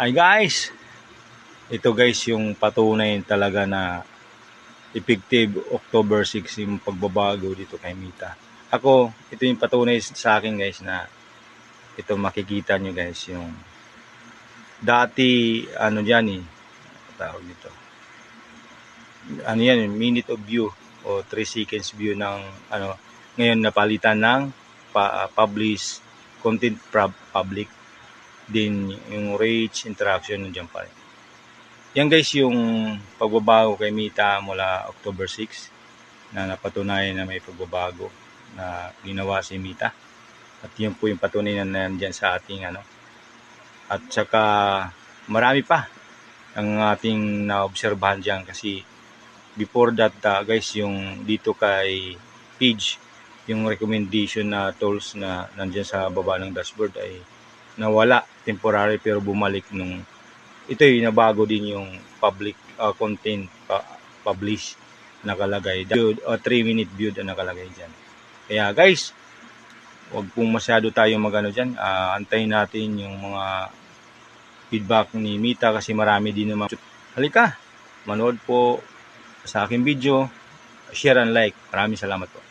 Hi guys! Ito guys yung patunay talaga na effective October 6 yung pagbabago dito kay Mita. Ako, ito yung patunay sa akin guys na ito makikita nyo guys yung dati ano dyan eh tawag dito ano yan minute of view o 3 seconds view ng ano ngayon napalitan ng pa, publish content pub- public din yung reach interaction nandiyan pa rin. Yan guys yung pagbabago kay Mita mula October 6 na napatunayan na may pagbabago na ginawa si Mita. At yun po yung patunay na nandiyan sa ating ano. At saka marami pa ang ating naobserbahan dyan kasi before that uh, guys yung dito kay page yung recommendation na tools na nandiyan sa baba ng dashboard ay nawala temporary pero bumalik nung ito yung nabago din yung public uh, content pa, publish nakalagay viewed, uh, 3 minute viewed na nakalagay dyan. Kaya guys wag pong masyado tayo magano dyan. Uh, antayin natin yung mga feedback ni Mita kasi marami din naman. Halika manood po sa aking video. Share and like. Maraming salamat po